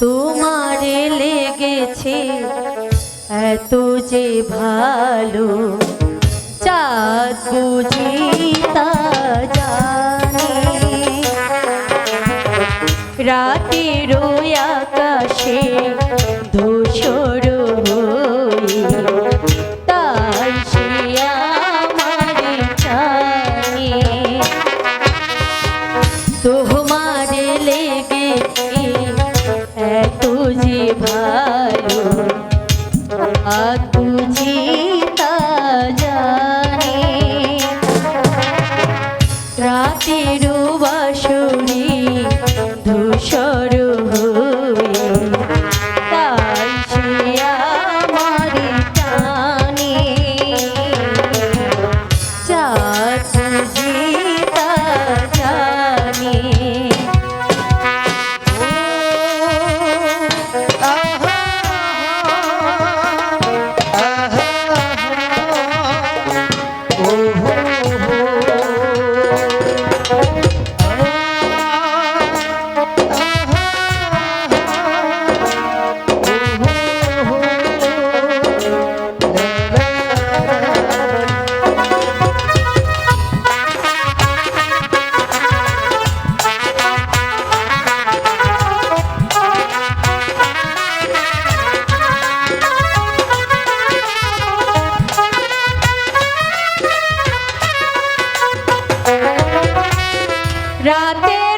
তোমারে লেগেছে এত যে ভালো চাঁদ বুঝি তা জানি। রাতের আকাশে ভালো। হাত বুঝি তা জানে। রাতের বাসনে ধূসর হয়ে তাই সে আমার টানে। চার বুঝি রাতে